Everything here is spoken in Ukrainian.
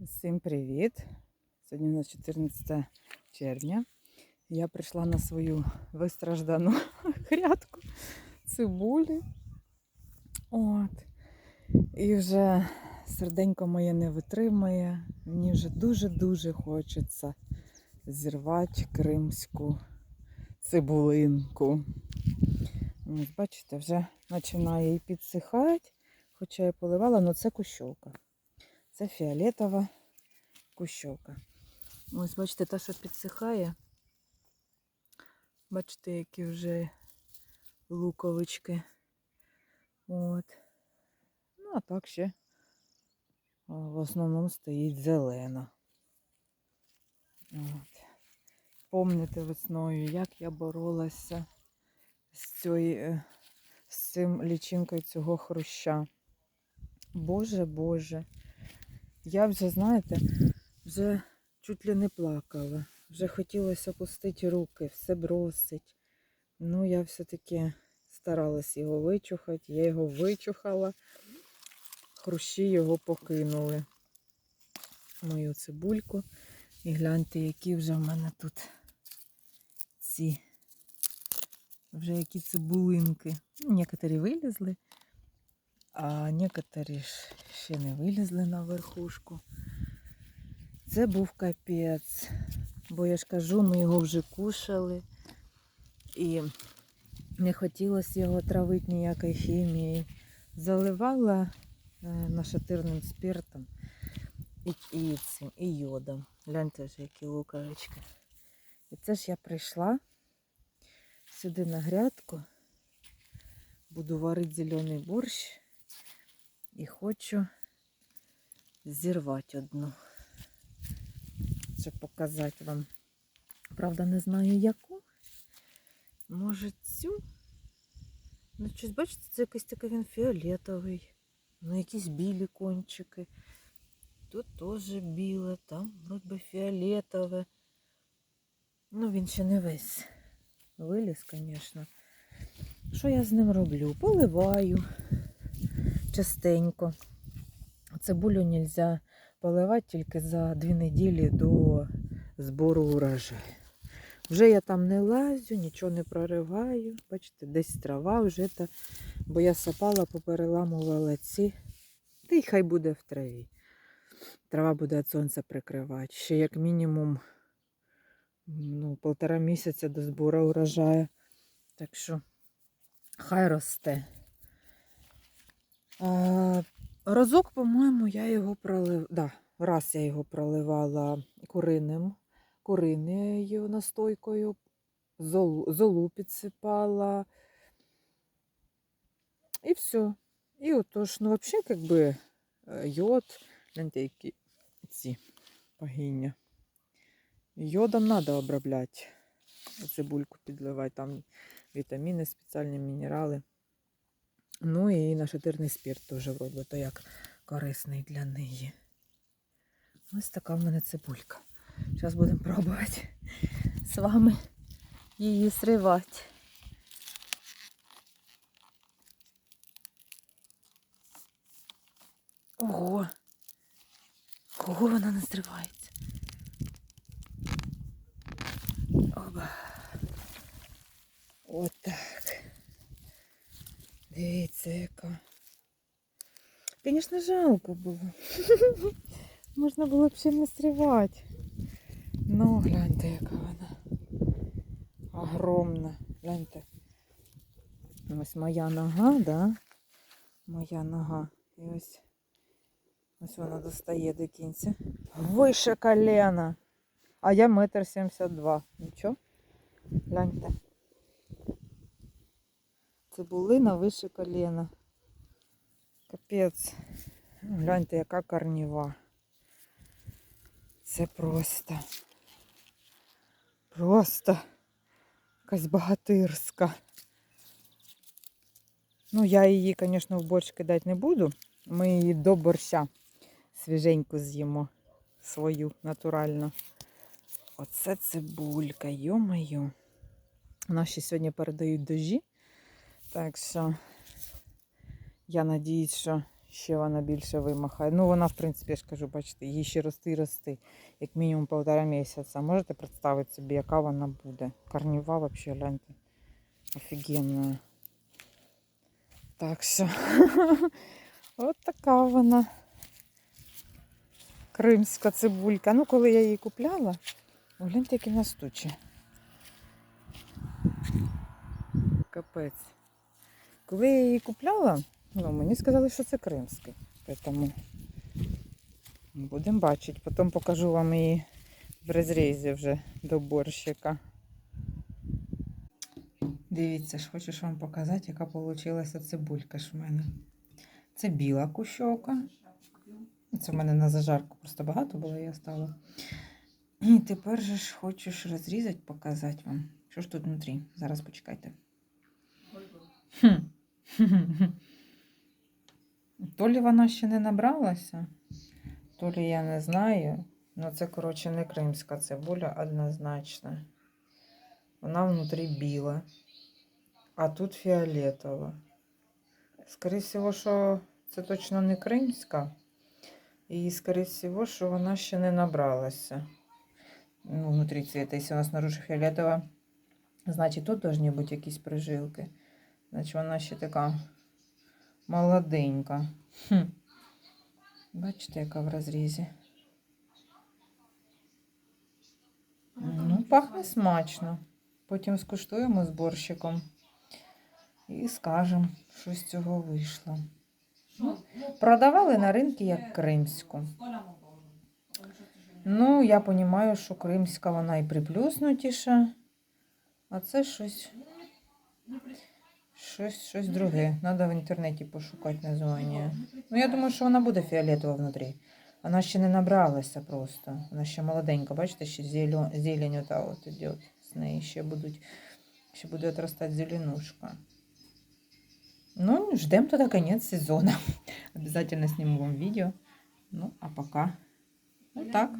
Всім привіт! Сьогодні у нас 14 червня. Я прийшла на свою вистраждану грядку цибулі. От. І вже серденько моє не витримує. Мені вже дуже-дуже хочеться зірвати кримську цибулинку. Бачите, вже починає і підсихати, хоча я поливала, але це кущовка. Це фіолетова кущовка. Ось, бачите, та, що підсихає. Бачите, які вже луковички. От. Ну, а так ще в основному стоїть зелена. От. Помните весною, як я боролася з, цією, з цим лічинкою цього хруща. Боже, Боже. Я вже, знаєте, вже чуть ли не плакала. Вже хотілося опустити руки, все бросить. Ну, я все-таки старалась його вичухати. Я його вичухала. Хрущі його покинули. Мою цибульку. І гляньте, які вже в мене тут ці вже які цибулинки. Ну, Некоторі вилізли, а некоторі ж ще не вилізли на верхушку. Це був капець. Бо я ж кажу, ми його вже кушали. І не хотілося його травити ніякою хімією. Заливала е, нашатирним спиртом і, і цим, і йодом. Гляньте вже, які луковички. І це ж я прийшла сюди на грядку. Буду варити зелений борщ і хочу зірвати одну, щоб показати вам. Правда, не знаю яку. Може цю? Ну, щось, бачите, це якийсь такий він фіолетовий. Ну, якісь білі кончики. Тут теж біле, там вроді фіолетове. Ну, він ще не весь виліз, звісно. Що я з ним роблю? Поливаю частенько. Цибулю не можна поливати тільки за дві неділі до збору урожаю. Вже я там не лазю, нічого не прориваю. Бачите, десь трава вже, та, бо я сапала, попереламувала ці. Та й хай буде в траві. Трава буде від сонця прикривати. Ще як мінімум ну, полтора місяця до збору урожаю. Так що хай росте. А, разок, по-моєму, я його пролив... Да, раз я його проливала куриним, куриною настойкою, золу, золу підсипала. І все. І отож, ну, взагалі, як би, е, йод, гляньте, які ці пагіння. Йодом треба обробляти. Цибульку підливати, там вітаміни, спеціальні мінерали. Ну і нашатирний спирт теж вроді то як корисний для неї. Ось така в мене цибулька. Зараз будемо пробувати з вами її сривати. Ого! Кого вона не зривається? Оба. Отак. Дивіться, яка. Жалко було. Можна було б ще не стрівати. Ну, гляньте, яка вона. Огромна. Гляньте. Ось моя нога, да? Моя нога. І ось ось вона достає до кінця. Вище колена. А я метр сімдесят два. Нічого? Гляньте. Цибулина вище колена. Капець. Гляньте, яка корніва. Це просто. Просто якась багатирська. Ну, я її, звісно, в борщ кидати не буду. Ми її до борща свіженьку з'їмо свою натуральну. Оце цибулька, йо-моє. Наші сьогодні передають дожі. Так що я надіюсь, що ще вона більше вимахає. Ну, вона, в принципі, я ж кажу, бачите, їй ще рости і рости. Як мінімум півтора місяця. Можете представити собі, яка вона буде? Карніва взагалі, гляньте. Офігенна. Так що, от така вона. Кримська цибулька. Ну, коли я її купляла, гляньте, які настучі. Капець. Коли я її купляла, ну, мені сказали, що це кримський. Тому будемо бачити. Потім покажу вам її в розрізі вже до борщика. Дивіться ж, хочу вам показати, яка вийшла цибулька ж в мене. Це біла кущовка. Це в мене на зажарку просто багато було, я стала. І тепер же ж хочу розрізати, показати вам. Що ж тут внутрі? Зараз почекайте. Хм. То лі вона ще не набралася, то лі я не знаю. Ну це, коротше, не кримська цибуля однозначно. Вона внутрі біла, а тут фіолетова. Скоріше всього, що це точно не кримська. І, скоріше всього, що вона ще не набралася. Ну, внутрі цвіта. Якщо вона снаружи фіолетова, значить тут повинні бути якісь прижилки. Значить, вона ще така молоденька. Хм. Бачите, яка в розрізі. Ну, пахне смачно. Потім скуштуємо з борщиком і скажемо, що з цього вийшло. Продавали на ринку як кримську. Ну, я розумію, що кримська вона і приплюснутіша, а це щось, щось, щось друге. Треба в інтернеті пошукати названня. Ну, я думаю, що вона буде фіолетова внутрі. Вона ще не набралася просто. Вона ще молоденька, бачите, ще зелень, зелень ота от іде. З неї ще будуть, ще буде отрастати зеленушка. Ну, ждем тогда конец сезона. Обязательно сниму вам видео. Ну, а пока вот так.